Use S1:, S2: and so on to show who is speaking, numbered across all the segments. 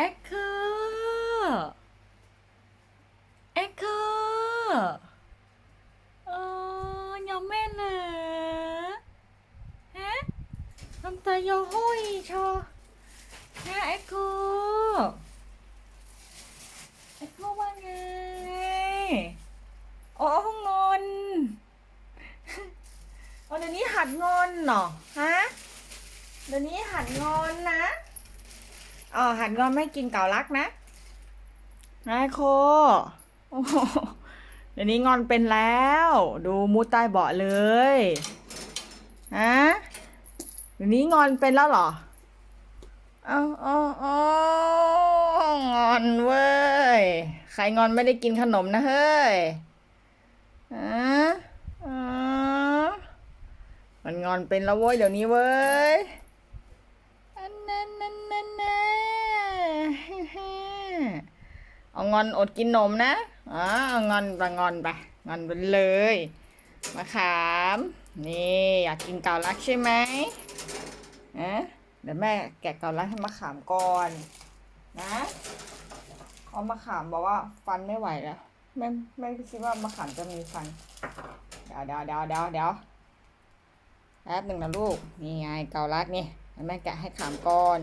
S1: แอคเคอร์แอคเคอร์เออยอมแม่เหรอฮะทำตายอห้อยชอฮะแอคเคอร์แอคเคอร์ว่าไงอ๋องอนอ๋อเดี๋ยวนี้หัดงอนเหรอฮะเดี๋ยวนี้หัดงอนนะ อ๋อหัดงอนไม่กินเก่ารักนะนายโคโอ้โหเดี๋ยวนี้งอนเป็นแล้ว ดูมุดใต้เบาะเลยฮะเดี๋ยวนี้งอนเป็นแล้วเหรอเอาเอาเอางอนเว้ย ใครงอนไม่ได้กินขนมนะเฮ้ยฮะอ๋อมันงอนเป็นแล้วเว้ยเดี๋ยวนี้เว้ยอันนั้นนั่นนั่น เอางอนอดกินนมนะอ๋อเอางอนไปงอนไปงอนไปเลยมะขาม นี่อยากกินเกาลักใช่ไหมอะเดี๋ยวแม่แกะเกาลักให้มะขามก่อนนะเพรามะขามบอกว่าฟันไม่ไหวแล้วไม่ไม่คิดว่ามะขามจะมีฟันเดี๋ยวเดี๋ยวเดี๋ยวเดี๋ยวเดี๋ยวแป๊บหนึ่งนะลูกนี่ไงเกาลัดนี่แม่แกะให้ขามก่อน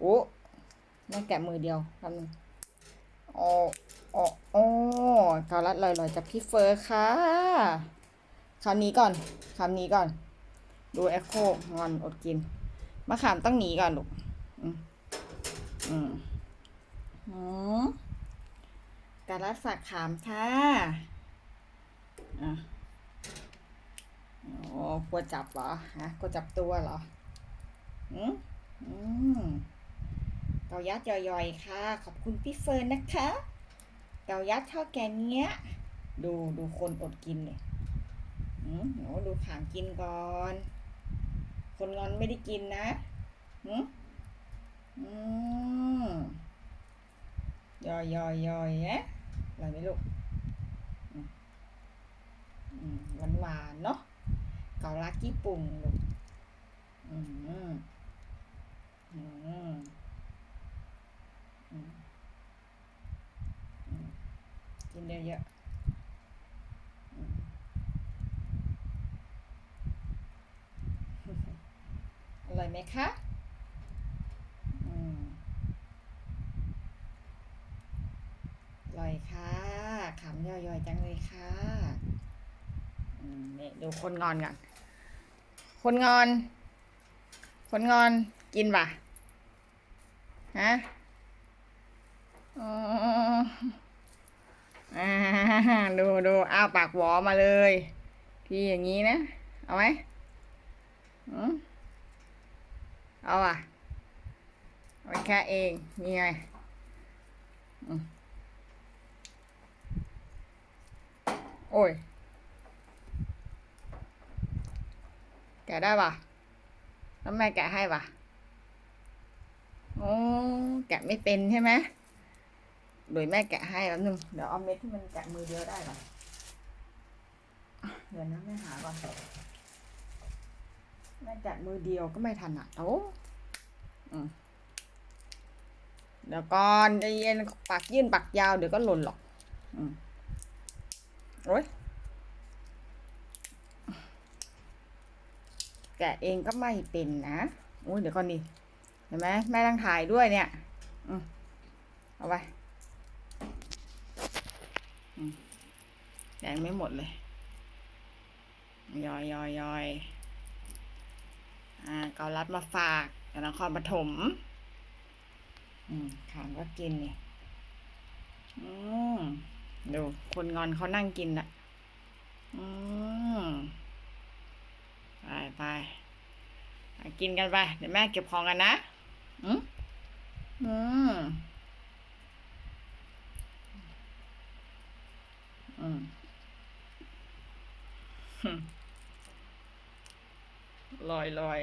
S1: โอ้ แม่แกะมือเดียวแป๊บหนึงโอ้โอ้โอ้เกาลัดลอยๆจากพี่เฟอร์ค่ะคำนี้ก่อนคำนี้ก่อน ดูเอ็กโคงอนอดกินมะขามต้องหนีก่อนลูกอืมอืมอืมกาลัดฝากขามค่ะอะอ๋อกลัวจับเหรอฮะกลัวจับตัวเหรออืมอืม เกายัดย่อยๆค่ะ ขอบคุณพี่เฟิร์นนะคะ เกายัดเท่าแกเนี้ย ดูดูคนอดกินเลยอืมโหดูขามกินก่อน คนงอนไม่ได้กินนะอืมอืมย่อยย่อยย่อยนะอร่อยไหมลูกหวานหวานๆเนาะเกาลักญี่ปุ่นลูกอืมอืมอืมอืมอืมกิน เยอะอร่อยไหมคะอร่อยค่ะ ขำย่อยๆจังเลยค่ะนี่ดูคนงอนก่อน คนงอน คนงอนกินป่ะ ฮะ อ๋อ อ่าดูดูอ้าวปากหวอมาเลย ที่อย่างนี้นะ เอาไหมอืมเอาอะเอาแค่เองนี่ไงอืมโอ้ย แกะได้ปะแล้วแม่แกะให้ปะโอ้แกะไม่เป็นใช่ไหม โดยแม่แกะให้แป๊บนึงเดี๋ยวเอาเม็ดที่มันแกะมือเดียวได้ก่อนอะเดี๋ยวนะแม่หาก่อนแม่แกะมือเดียวก็ไม่ถนัดโอ้อืมเดี๋ยวก่อนใจเย็นปากยื่นปากยาวเดี๋ยวก็หล่นหรอกอืมโอ้ยแกะเองก็ไม่เป็นนะอุ้ยเดี๋ยวก่อนดิเห็นไหมแม่ต้องถ่ายด้วยเนี่ย อืมเอาไปอืม แดงไม่หมดเลยยอยยอยยอยอ่าเกาลัดมาฝากจากนครปฐมอืมขามก็กินนี่อืมดูคนงอนเขานั่งกินละอืมไปไปกินกันไป เดี๋ยวแม่เก็บของกันนะอืมอืมอืม ลอยลอย